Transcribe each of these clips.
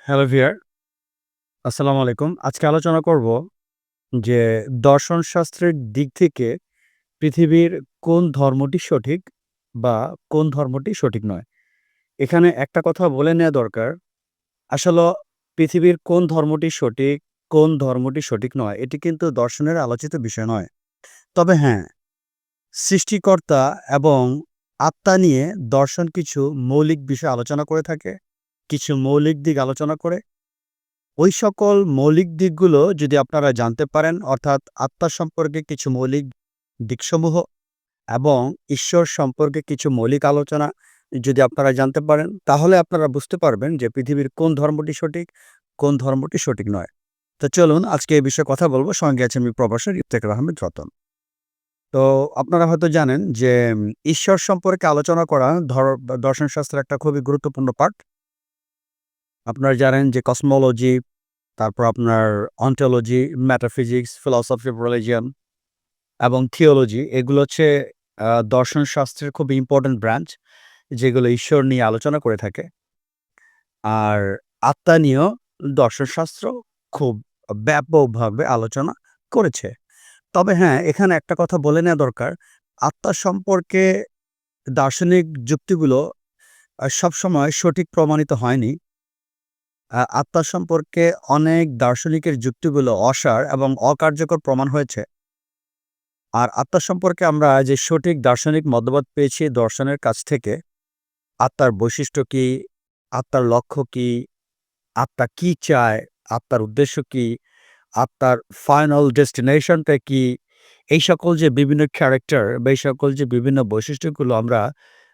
Hello ভিয়ার, আসসালামু আলাইকুম। আজকে আলোচনা করব যে দর্শন শাস্ত্রের দিক থেকে পৃথিবীর কোন ধর্মটি সঠিক বা কোন ধর্মটি সঠিক নয়। এখানে একটা কথা বলে নেওয়া দরকার, আসলে পৃথিবীর কোন ধর্মটি সঠিক, কোন ধর্মটি সঠিক নয়, এটি কিন্তু দর্শনের আলোচিত বিষয় নয়। তবে হ্যাঁ সৃষ্টিকর্তা এবং আত্মা নিয়ে দর্শন কিছু মৌলিক বিষয় আলোচনা করে থাকে। কিছু মৌলিক দিক আলোচনা করে। ওই সকল মৌলিক দিকগুলো যদি আপনারা জানতে পারেন, অর্থাৎ আত্মা সম্পর্কে কিছু মৌলিক দিকসমূহ এবং ঈশ্বর সম্পর্কে কিছু মৌলিক আলোচনা যদি আপনারা জানতে পারেন, তাহলে আপনারা বুঝতে পারবেন যে পৃথিবীর কোন ধর্মটি সঠিক, কোন ধর্মটি সঠিক নয়। তো চলুন আজকে এই বিষয়ে কথা বলব। সঙ্গে আছে আমি প্রবাসের ইফতেকার আহমেদ রতন। তো আপনারা হয়তো জানেন যে ঈশ্বর সম্পর্কে আলোচনা করা ধর- দর্শন শাস্ত্রের একটা খুবই গুরুত্বপূর্ণ পার্ট আপনারা জানেন যে কসমোলজি তারপর আপনার ontology metaphysics philosophy of religion এবং থিওলজি এগুলো হচ্ছে দর্শন শাস্ত্রের খুব ইম্পর্টেন্ট ব্রাঞ্চ যেগুলো ঈশ্বর নিয়ে আলোচনা করে থাকে। আর আত্মা নিয়েও দর্শনশাস্ত্র খুব ব্যাপকভাবে আলোচনা করেছে। তবে হ্যাঁ এখানে একটা কথা বলে নেওয়া দরকার, আত্মা সম্পর্কে দার্শনিক যুক্তিগুলো সবসময় সঠিক প্রমাণিত হয়নি। আত্মা সম্পর্কে অনেক দার্শনিকের যুক্তিগুলো অসার এবং অকার্যকর প্রমাণ হয়েছে। আর আত্মা সম্পর্কে আমরা যে সঠিক দার্শনিক মতবাদ পেয়েছি দর্শনের কাছ থেকে, আত্মার বৈশিষ্ট্য কি, আত্মার লক্ষ্য কি, আত্মা কি চায়, আত্মার উদ্দেশ্য কি, আত্মার ফাইনাল ডেস্টিনেশনটা কি, এই সকল যে বিভিন্ন ক্যারেক্টার বা এই সকল যে বিভিন্ন বৈশিষ্ট্যগুলো আমরা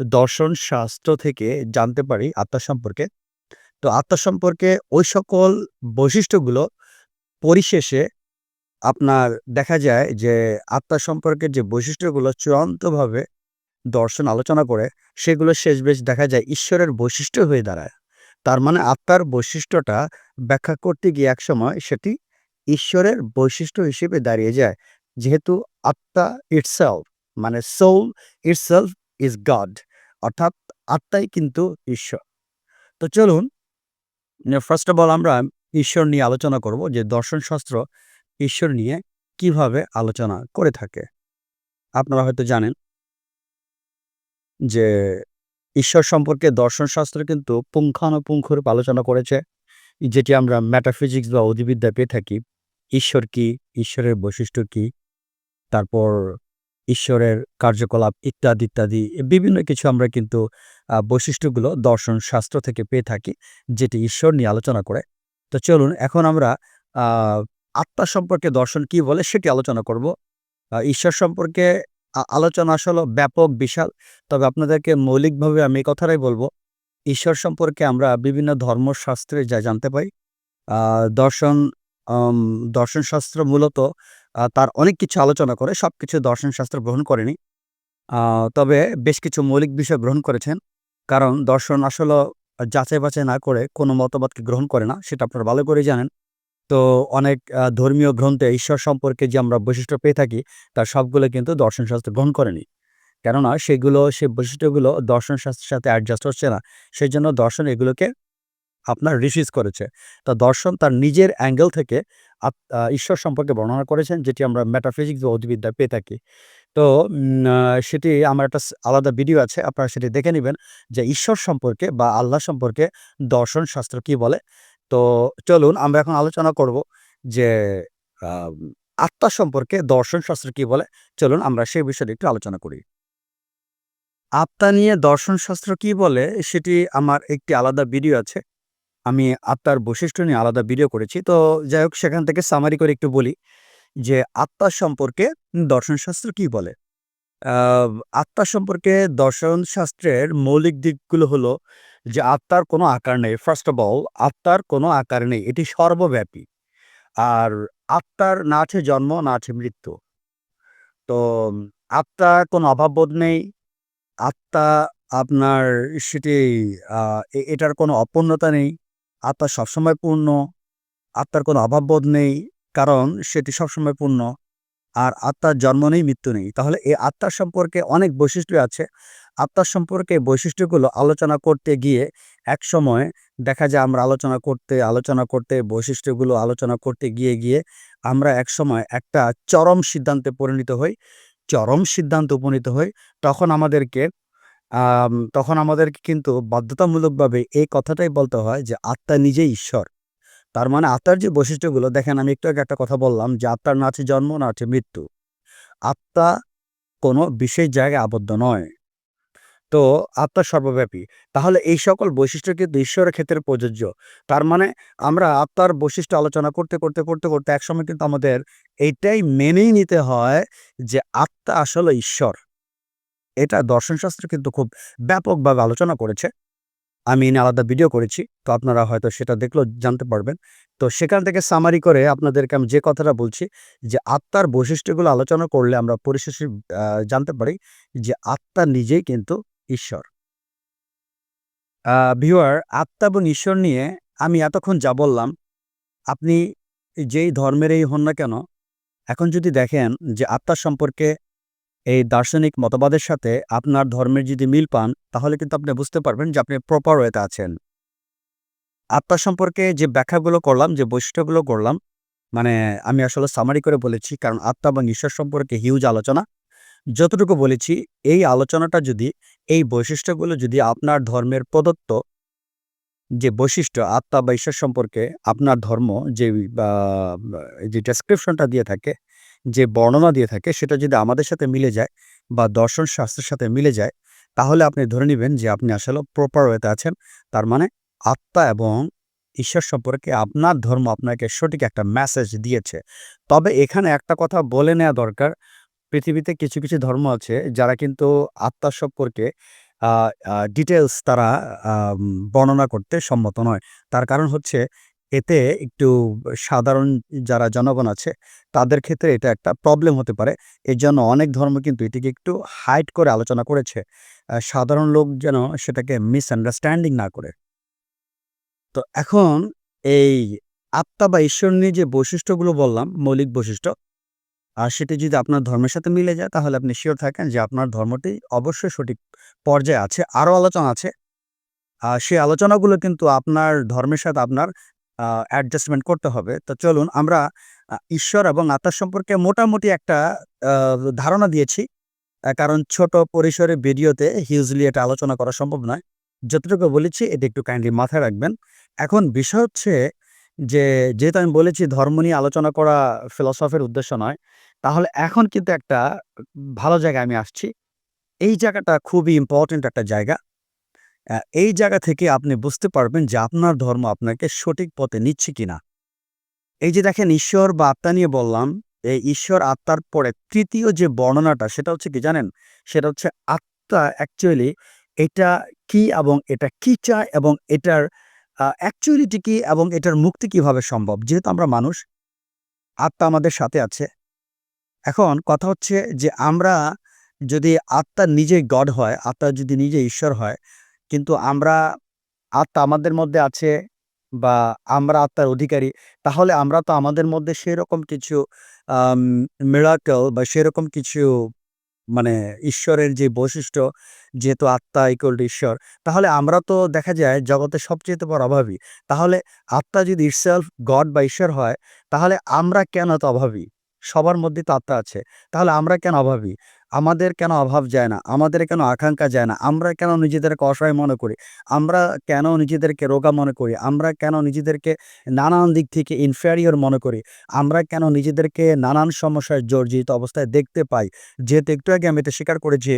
দর্শন শাস্ত্র থেকে জানতে পারি আত্মা সম্পর্কে। তো আত্মা সম্পর্কে ওই সকল বৈশিষ্ট্যগুলো পরিশেষে আপনার দেখা যায় যে আত্মা সম্পর্কে যে বৈশিষ্ট্যগুলো চূড়ান্তভাবে দর্শন, আলোচনা করে, সেগুলো শেষ বেশ দেখা যায় ঈশ্বরের বৈশিষ্ট্য হয়ে দাঁড়ায়। তার মানে আত্মার বৈশিষ্ট্যটা ব্যাখ্যা করতে গিয়ে একসময় সেটি ঈশ্বরের বৈশিষ্ট্য হিসেবে দাঁড়িয়ে যায়। যেহেতু আত্মা ইটসেলফ মানে সোল ইটসেলফ ইজ গড অর্থাৎ আত্মাই কিন্তু ঈশ্বর। তো চলুন ফার্স্ট অফ অল আমরা ঈশ্বর নিয়ে আলোচনা করব যে দর্শনশাস্ত্র ঈশ্বর নিয়ে কীভাবে আলোচনা করে থাকে। আপনারা হয়তো জানেন যে ঈশ্বর সম্পর্কে দর্শনশাস্ত্র কিন্তু পুঙ্খানুপুঙ্খরূপ আলোচনা করেছে। যেটি আমরা ম্যাটাফিজিক্স বা অধিবিদ্যা পেয়ে থাকি। ঈশ্বর কি? ঈশ্বরের বৈশিষ্ট্য কি? তারপর ঈশ্বরের কার্যকলাপ ইত্যাদি ইত্যাদি, বিভিন্ন কিছু আমরা কিন্তু বৈশিষ্ট্যগুলো দর্শন শাস্ত্র থেকে পেয়ে থাকি, যেটি ঈশ্বর নিয়ে আলোচনা করে। তো চলুন, এখন আমরা আত্মা সম্পর্কে দর্শন কি বলে সেটি আলোচনা করব। ঈশ্বর সম্পর্কে আলোচনা আসলে ব্যাপক, বিশাল। তবে আপনাদেরকে মৌলিকভাবে আমি এই কথাটাই বলব, ঈশ্বর সম্পর্কে আমরা বিভিন্ন ধর্মশাস্ত্রে যা জানতে পাই দর্শন দর্শনশাস্ত্র মূলত তার অনেক কিছু আলোচনা করে সব কিছু দর্শনশাস্ত্র গ্রহণ করেনি। তবে বেশ কিছু মৌলিক বিষয় গ্রহণ করেছেন। কারণ দর্শন আসলে যাচাই বাছাই না করে কোনো মতবাদকে গ্রহণ করে না, সেটা আপনারা ভালো করে জানেন। তো অনেক ধর্মীয় গ্রন্থে ঈশ্বর সম্পর্কে যে আমরা বৈশিষ্ট্য পেয়ে থাকি, তার সবগুলো কিন্তু দর্শনশাস্ত্র গ্রহণ করেনি। কেননা সেগুলো, সে বৈশিষ্ট্যগুলো দর্শনশাস্ত্রের সাথে অ্যাডজাস্ট হচ্ছে না। সেই জন্য দর্শন এগুলোকে আপনার রিসিজ করেছে। তা দর্শন তার নিজের অ্যাঙ্গেল থেকে ঈশ্বর সম্পর্কে বর্ণনা করেছেন, যেটি আমরা মেটাফিজিক্স বা অধিবিদ্যায় পেয়ে থাকি। তো সেটি আমার একটা আলাদা ভিডিও আছে, আপনারা সেটি দেখে নেবেন যে ঈশ্বর সম্পর্কে বা আল্লাহ সম্পর্কে দর্শন শাস্ত্র কি বলে। তো চলুন, আমরা এখন আলোচনা করব যে আত্মা সম্পর্কে দর্শন শাস্ত্র কি বলে। চলুন, আমরা সেই বিষয়ে একটু আলোচনা করি। আত্মা নিয়ে দর্শন শাস্ত্র কি বলে, সেটি আমার একটি আলাদা ভিডিও আছে। আমি আত্মার বৈশিষ্ট্য নিয়ে আলাদা ভিডিও করেছি। তো যাই হোক সেখান থেকে সামারি করে একটু বলি যে আত্মা সম্পর্কে দর্শনশাস্ত্র কি বলে? আত্মা সম্পর্কে দর্শন শাস্ত্রের মৌলিক দিকগুলো হলো যে আত্মার কোনো আকার নেই। ফার্স্ট অফ অল আত্মার কোনো আকার নেই। এটি সর্বব্যাপী। আর আত্মার না আছে জন্ম না আছে মৃত্যু। তো উম, আত্মার কোনো অভাববোধ নেই। আত্মা আপনার সেটি এটার কোনো অপূর্ণতা নেই। আত্মা সবসময় পূর্ণ আত্মার কোনো অভাববোধ নেই কারণ সেটি সবসময় পূর্ণ আর আত্মার জন্ম নেই মৃত্যু নেই তাহলে এই আত্মার সম্পর্কে অনেক বৈশিষ্ট্য আছে আত্মার সম্পর্কে বৈশিষ্ট্যগুলো আলোচনা করতে গিয়ে এক সময় দেখা যায় আমরা আলোচনা করতে, আলোচনা করতে বৈশিষ্ট্যগুলো আলোচনা করতে গিয়ে, গিয়ে আমরা এক সময় একটা চরম সিদ্ধান্তে পরিণত হই। চরম সিদ্ধান্তে উপনীত হই। তখন আমাদেরকে তখন আমাদেরকে কিন্তু বাধ্যতামূলকভাবে এই কথাটাই বলতে হয় যে আত্মা নিজেই ঈশ্বর। তার মানে আত্মার যে বৈশিষ্ট্যগুলো দেখেন আমি একটু আগে একটা কথা বললাম যে আত্মার না আছে জন্ম না আছে মৃত্যু। আত্মা কোনো বিশেষ জায়গায় আবদ্ধ নয়। তো আত্মা সর্বব্যাপী। তাহলে এই সকল বৈশিষ্ট্য কিন্তু ঈশ্বরের ক্ষেত্রে প্রযোজ্য। তার মানে আমরা আত্মার বৈশিষ্ট্য আলোচনা করতে, করতে, করতে, করতে একসময় কিন্তু আমাদের এইটাই মেনেই নিতে হয় যে আত্মা আসলে ঈশ্বর। এটা দর্শনশাস্ত্র কিন্তু খুব ব্যাপকভাবে আলোচনা করেছে। আমি আলাদা ভিডিও করেছি। তো আপনারা হয়তো সেটা দেখলেও জানতে পারবেন। তো সেখান থেকে সামারি করে আপনাদেরকে আমি যে কথাটা বলছি যে আত্মার বৈশিষ্ট্যগুলো আলোচনা করলে আমরা পরিশেষে জানতে পারি যে আত্মা নিজেই কিন্তু ঈশ্বর। আ ভিউয়ার আত্মা এবং ঈশ্বর নিয়ে আমি এতক্ষণ যা বললাম, আপনি যেই ধর্মেরই হন না কেন, এখন যদি দেখেন যে আত্মা সম্পর্কে এই দার্শনিক মতবাদের সাথে আপনার ধর্মের যদি মিল পান, তাহলে কিন্তু আপনি বুঝতে পারবেন যে আপনি প্রপার ওয়েতে আছেন। আত্মা সম্পর্কে যে ব্যাখ্যাগুলো করলাম, যে বৈশিষ্ট্যগুলো করলাম, মানে আমি আসলে সামারি করে বলেছি কারণ আত্মা এবং ঈশ্বর সম্পর্কে হিউজ আলোচনা। যতটুকু বলেছি এই আলোচনাটা যদি এই বৈশিষ্ট্যগুলো যদি আপনার ধর্মের প্রদত্ত যে বৈশিষ্ট্য আত্মা বা ঈশ্বর সম্পর্কে আপনার ধর্ম যে যে ডেসক্রিপশনটা দিয়ে থাকে, যে বর্ণনা দিয়ে থাকে সেটা যদি আমাদের সাথে মিলে যায় বা দর্শন শাস্ত্রের সাথে মিলে যায়, তাহলে আপনি ধরে নেবেন যে আপনি আসলে প্রপার ওয়েতে আছেন। তার মানে আত্মা এবং ঈশ্বর সম্পর্কে আপনার ধর্ম আপনাকে সঠিক একটা মেসেজ দিয়েছে। তবে এখানে একটা কথা বলে নেওয়া দরকার। পৃথিবীতে কিছু, কিছু ধর্ম আছে যারা কিন্তু আত্মা সম্পর্কে আ তারা বর্ণনা করতে সম্মত নয়। তার কারণ হচ্ছে এতে একটু সাধারণ যারা জনগণ আছে তাদের ক্ষেত্রে এটা একটা প্রবলেম হতে পারে। এর জন্য অনেক ধর্ম কিন্তু এটিকে একটু হাইট করে আলোচনা করেছে। সাধারণ লোক যেন সেটাকে মিসআন্ডারস্ট্যান্ডিং না করে। তো এখন এই আত্মা বা ঈশ্বর নিয়ে যে বৈশিষ্ট্যগুলো বললাম, মৌলিক বৈশিষ্ট্য, আর সেটি যদি আপনার ধর্মের সাথে মিলে যায় তাহলে আপনি শিওর থাকেন যে আপনার ধর্মটি অবশ্যই সঠিক পর্যায়ে আছে। আরও আলোচনা আছে। আ সেই আলোচনাগুলো কিন্তু আপনার ধর্মের সাথে আপনার অ্যাডজাস্টমেন্ট করতে হবে। তো চলুন আমরা ঈশ্বর এবং আত্মা সম্পর্কে মোটামুটি একটা ধারণা দিয়েছি। কারণ ছোট পরিসরে ভিডিওতে হিউজলি এটা আলোচনা করা সম্ভব নয়। যতটুকু বলেছি, এটা একটু কাইন্ডলি মাথায় রাখবেন। এখন বিষয় হচ্ছে যে, যেহেতু আমি বলেছি ধর্ম নিয়ে আলোচনা করা ফিলসফের উদ্দেশ্য নয়। তাহলে এখন কিন্তু একটা ভালো জায়গায় আমি আসছি। এই জায়গাটা খুবই ইম্পর্টেন্ট একটা জায়গা। এই জায়গা থেকে আপনি বুঝতে পারবেন যে আপনার ধর্ম আপনাকে সঠিক পথে নিচ্ছে কিনা। এই যে দেখেন ঈশ্বর বা আত্মা নিয়ে বললাম, এই ঈশ্বর আত্মার পরে তৃতীয় যে বর্ণনাটা সেটা হচ্ছে কি জানেন? সেটা হচ্ছে আত্মা অ্যাকচুয়ালি এটা কি এবং এটা কি চায় এবং এটার অ্যাকচুয়ালিটি কি এবং এটার মুক্তি কীভাবে সম্ভব? যেহেতু আমরা মানুষ, আত্মা আমাদের সাথে আছে। এখন কথা হচ্ছে যে আমরা যদি আত্মা নিজেই গড হয়, আত্মা যদি নিজে ঈশ্বর হয়, কিন্তু আমরা আত্মা আমাদের মধ্যে আছে বা আমরা আত্মার অধিকারী, তাহলে আমরা তো আমাদের মধ্যে সেরকম কিছু মিরাকল বা সেরকম কিছু মানে ঈশ্বরের যে বৈশিষ্ট্য যেহেতু আত্মা ইকুয়াল টু ঈশ্বর, তাহলে আমরা তো দেখা যায় জগতের সবচেয়ে বড় অভাবী। তাহলে আত্মা যদি itself গড বা ঈশ্বর হয়, তাহলে আমরা কেন এত অভাবী? সবার মধ্যে তো আত্মা আছে। তাহলে আমরা কেন অভাবী? আমাদের কেন অভাব যায় না? আমাদের কেন আকাঙ্ক্ষা যায় না? আমরা কেন নিজেদেরকে অসহায় মনে করি? আমরা কেন নিজেদেরকে রোগা মনে করি? আমরা কেন নিজেদেরকে নানান দিক থেকে ইনফেরিয়র মনে করি? আমরা কেন নিজেদেরকে নানান সমস্যায় জর্জিত অবস্থায় দেখতে পাই? যেহেতু একটু আগে আমি এটা স্বীকার করেছি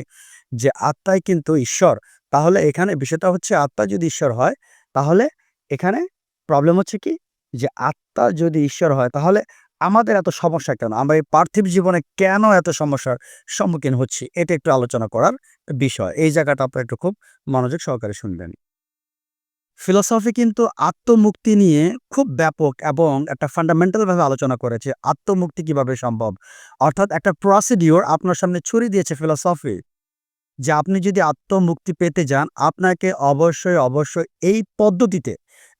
যে আত্মাই কিন্তু ঈশ্বর। তাহলে এখানে বিষয়টা হচ্ছে আত্মা যদি ঈশ্বর হয়, তাহলে এখানে প্রবলেম হচ্ছে কি? যে আত্মা যদি ঈশ্বর হয় তাহলে আমাদের এত সমস্যা কেন? আমরা এই পার্থিব জীবনে কেন এত সমস্যার সম্মুখীন হচ্ছি? এটা একটু আলোচনা করার বিষয়। এই জায়গাটা আপনারা একটু খুব মনোযোগ সহকারে শুনবেন। ফিলসফি কিন্তু আত্মমুক্তি নিয়ে খুব ব্যাপক এবং একটা ফান্ডামেন্টালভাবে আলোচনা করেছে। আত্মমুক্তি কীভাবে সম্ভব? অর্থাৎ একটা প্রসিডিওর আপনার সামনে ছড়িয়ে দিয়েছে ফিলসফি। যে আপনি যদি আত্মমুক্তি পেতে যান, আপনাকে অবশ্যই, অবশ্যই এই পদ্ধতিতে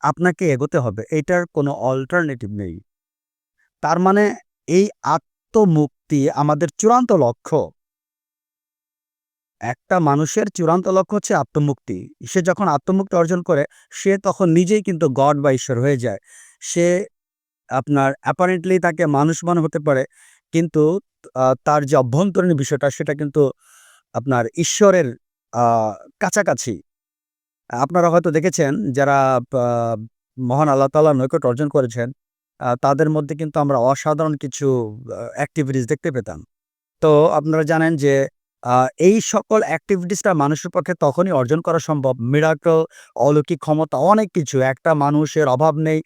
আপনাকে এগোতে হবে। এটার কোনো অল্টারনেটিভ নেই। তার মানে এই আত্মমুক্তি আমাদের চূড়ান্ত লক্ষ্য। একটা মানুষের চূড়ান্ত লক্ষ্য হচ্ছে আত্মমুক্তি। সে যখন আত্মমুক্তি অর্জন করে, সে তখন নিজেই কিন্তু গড বা ঈশ্বর হয়ে যায়। সে আপনার অ্যাপারেন্টলি তাকে মানুষ মনে হতে পারে, কিন্তু তার যে অভ্যন্তরীণ বিষয়টা সেটা কিন্তু আপনার ঈশ্বরের কাছাকাছি। আপনারা হয়তো দেখেছেন যারা মহান আল্লাহ তাআলার নৈকট্য অর্জন করেছেন, তাদের মধ্যে কিন্তু আমরা অসাধারণ কিছু অ্যাক্টিভিটিস দেখতে পেতাম। তো আপনারা জানেন যে এই সকল অ্যাক্টিভিটিসটা মানুষের পক্ষে তখনই অর্জন করা সম্ভব মিরাকল, অলৌকিক ক্ষমতা অনেক কিছু। একটা মানুষের অভাব নেই,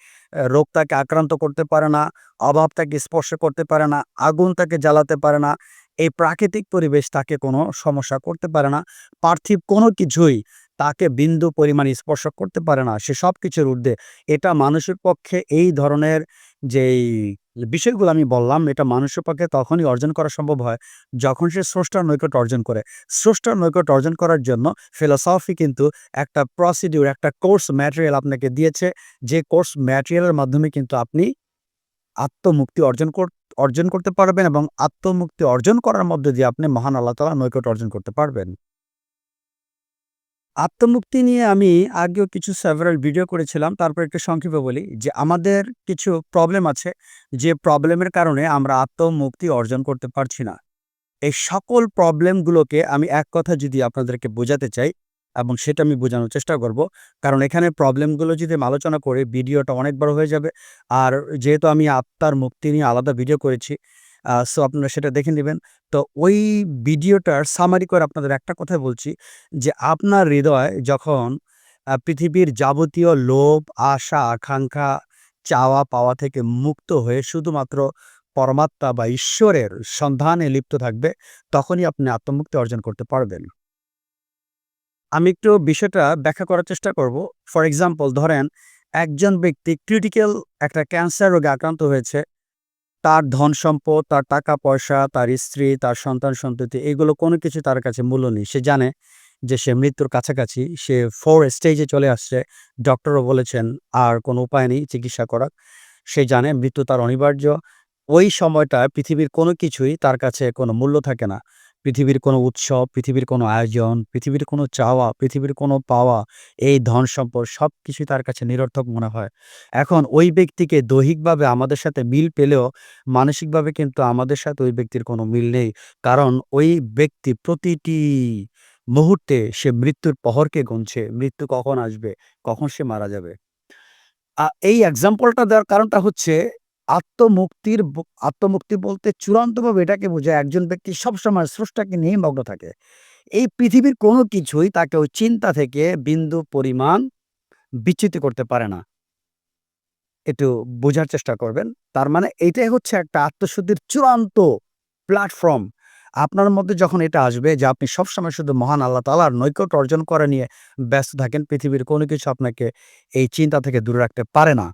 রোগ তাকে আক্রান্ত করতে পারে না, অভাব তাকে স্পর্শ করতে পারে না, আগুন তাকে জ্বালাতে পারে না। এই প্রাকৃতিক পরিবেশ তাকে কোনো সমস্যা করতে পারে না। পার্থিব কোনো কিছুই তাকে বিন্দু পরিমাণ স্পর্শ করতে পারে না। সে সব কিছুর ঊর্ধ্বে। এটা মানুষের পক্ষে এই ধরনের যেই বিষয়গুলো আমি বললাম, এটা মানুষের পক্ষে তখনই অর্জন করা সম্ভব হয়, যখন সে স্রষ্টার নৈকট অর্জন করে। স্রষ্টার নৈকট অর্জন করার জন্য ফিলোসফি কিন্তু একটা প্রসিডিউর, একটা কোর্স ম্যাটেরিয়াল আপনাকে দিয়েছে। যে কোর্স ম্যাটেরিয়ালের মাধ্যমে কিন্তু আপনি আত্মমুক্তি অর্জন কর অর্জন করতে পারবেন এবং আত্মমুক্তি অর্জন করার মধ্যে দিয়ে আপনি মহান আল্লাহ তাআলার নৈকট্য অর্জন করতে পারবেন। আত্মমুক্তি নিয়ে আমি আগেও কিছু সেভারাল ভিডিও করেছিলাম। তারপর একটু সংক্ষেপে বলি যে আমাদের কিছু প্রবলেম আছে, যে প্রবলেমের কারণে আমরা আত্মমুক্তি অর্জন করতে পারছি না। এই সকল প্রবলেমগুলোকে আমি এক কথায় যদি আপনাদেরকে বোঝাতে চাই এবং সেটা আমি বোঝানোর চেষ্টা করব। কারণ এখানে প্রবলেমগুলো যদি আমি আলোচনা করি ভিডিওটা অনেক বড় হয়ে যাবে। আর যেহেতু আমি আত্মার মুক্তি নিয়ে আলাদা ভিডিও করেছি, সো আপনারা সেটা দেখে নেবেন তো ওই ভিডিওটার সামারি করে আপনাদের একটা কথাই বলছি যে আপনার হৃদয় যখন পৃথিবীর যাবতীয় লোভ, আশা, আকাঙ্খা, চাওয়া পাওয়া থেকে মুক্ত হয়ে শুধুমাত্র পরমাত্মা বা ঈশ্বরের সন্ধানে লিপ্ত থাকবে, তখনই আপনি আত্মমুক্তি অর্জন করতে পারবেন। আমি একটু বিষয়টা ব্যাখ্যা করার চেষ্টা করব। ফর এক্সাম্পল ধরেন একজন ব্যক্তি ক্রিটিক্যাল একটা ক্যান্সার রোগে আক্রান্ত হয়েছে। তার ধন-সম্পদ, তার টাকা-পয়সা, তার স্ত্রী, তার সন্তান-সন্ততি এগুলো কোনো কিছু তার কাছে মূল্য নেই। সে জানে যে সে মৃত্যুর কাছাকাছি। সে ফোর স্টেজে চলে আসছে। ডক্টরও বলেছেন আর কোনো উপায় নেই চিকিৎসা করার। সে জানে মৃত্যু তার অনিবার্য। ওই সময়টা পৃথিবীর কোনো কিছুই তার কাছে কোনো মূল্য থাকে না। পৃথিবীর কোনো উৎসব, পৃথিবীর কোনো আয়োজন, পৃথিবীর কোনো চাওয়া, পৃথিবীর কোনো পাওয়া, এই ধন-সম্পদ সব কিছুই তার কাছে নিরর্থক মনে হয়। এখন ওই ব্যক্তিকে দৈহিকভাবে আমাদের সাথে মিল পেলেও মানসিকভাবে কিন্তু আমাদের সাথে ওই ব্যক্তির কোনো মিল নেই। কারণ ওই ব্যক্তি প্রতিটি মুহূর্তে সে মৃত্যুর প্রহরকে গুনছে। মৃত্যু কখন আসবে, কখন সে মারা যাবে। এই এক্সাম্পলটা দেওয়ার কারণটা হচ্ছে আত্মমুক্তির আত্মমুক্তি বলতে চূড়ান্তভাবে এটাকে বোঝায় একজন ব্যক্তি সবসময় স্রষ্টাকে নিয়ে মগ্ন থাকে। এই পৃথিবীর কোনো কিছুই তাকে ওই চিন্তা থেকে বিন্দু পরিমাণ বিচ্যুত করতে পারে না। একটু বোঝার চেষ্টা করবেন। তার মানে এইটাই হচ্ছে একটা আত্মশুদ্ধির চূড়ান্ত প্ল্যাটফর্ম। আপনার মধ্যে যখন এটা আসবে যে আপনি সবসময় শুধু মহান আল্লাহ তাআলার নৈকট্য অর্জন করে নিয়ে ব্যস্ত থাকেন, পৃথিবীর কোনো কিছু আপনাকে এই চিন্তা থেকে দূরে রাখতে পারে না।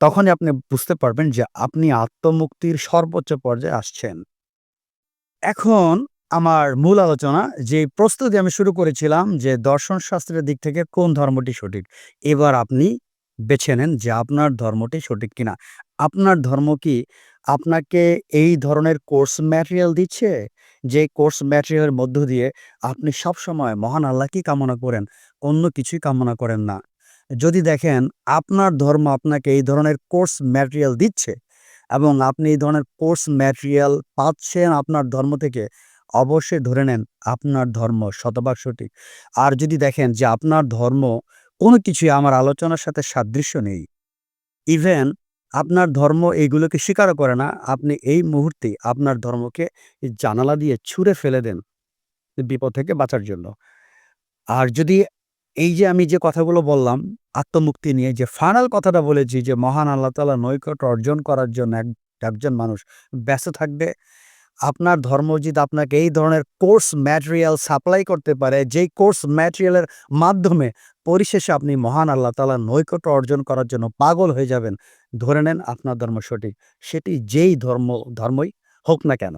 তখনই আপনি বুঝতে পারবেন যে আপনি আত্মমুক্তির সর্বোচ্চ পর্যায়ে আসছেন। এখন আমার মূল আলোচনা যে প্রস্তুতি আমি শুরু করেছিলাম যে দর্শন শাস্ত্রের দিক থেকে কোন ধর্মটি সঠিক। এবার আপনি বেছে নেন যে আপনার ধর্মটি সঠিক কিনা। আপনার ধর্ম কি আপনাকে এই ধরনের কোর্স ম্যাটেরিয়াল দিচ্ছে? যে কোর্স ম্যাটেরিয়ালের মধ্য দিয়ে আপনি সবসময় মহান আল্লাহকেই কামনা করেন, অন্য কিছুই কামনা করেন না। যদি দেখেন আপনার ধর্ম আপনাকে এই ধরনের কোর্স ম্যাটেরিয়াল দিচ্ছে এবং আপনি এই ধরনের কোর্স ম্যাটেরিয়াল পাচ্ছেন আপনার ধর্ম থেকে, অবশ্যই ধরে নেন আপনার ধর্ম শতভাগ সঠিক। আর যদি দেখেন যে আপনার ধর্ম কোনো কিছুই আমার আলোচনার সাথে সাদৃশ্য নেই, ইভেন আপনার ধর্ম এইগুলোকে স্বীকারও করে না, আপনি এই মুহূর্তে আপনার ধর্মকে জানালা দিয়ে ছুঁড়ে ফেলে দেন, বিপদ থেকে বাঁচার জন্য। আর যদি এই যে আমি যে কথাগুলো বললাম আত্মমুক্তি নিয়ে যে ফাইনাল কথাটা বলেছি যে মহান আল্লাহ তাআলার নৈকট্য অর্জন করার জন্য এক একজন মানুষ ব্যস্ত থাকবে। আপনার ধর্ম যদি আপনাকে এই ধরনের কোর্স ম্যাটেরিয়াল সাপ্লাই করতে পারে, যেই কোর্স ম্যাটেরিয়ালের মাধ্যমে পরিশেষে আপনি মহান আল্লাহ তাআলার নৈকট্য অর্জন করার জন্য পাগল হয়ে যাবেন, ধরে নেন আপনার ধর্ম সঠিক। সেটি যেই ধর্ম ধর্মই হোক না কেন।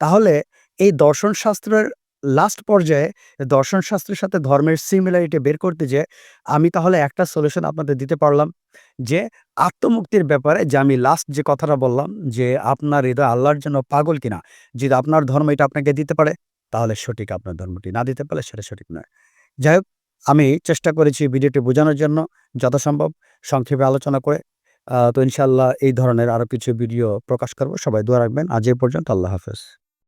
তাহলে এই দর্শন শাস্ত্রের লাস্ট পর্যায়ে দর্শন শাস্ত্রের সাথে ধর্মের সিমিলারিটি বের করতে যে আমি তাহলে একটা সলিউশন আপনাদের দিতে পারলাম যে আত্মমুক্তির ব্যাপারে যে আমি লাস্ট যে কথাটা বললাম যে আপনার হৃদয় আল্লাহর জন্য পাগল কিনা। যদি আপনার ধর্ম এটা আপনাকে দিতে পারে, তাহলে সঠিক আপনার ধর্মটি। না দিতে পারলে সেটা সঠিক নয়। যাই হোক, আমি চেষ্টা করেছি ভিডিওটি বোঝানোর জন্য যথাসম্ভব সংক্ষেপে আলোচনা করে। তো ইনশাআল্লাহ এই ধরনের আরও কিছু ভিডিও প্রকাশ করব। সবাই দোয়া রাখবেন। আজ এ পর্যন্ত আল্লাহ হাফেজ।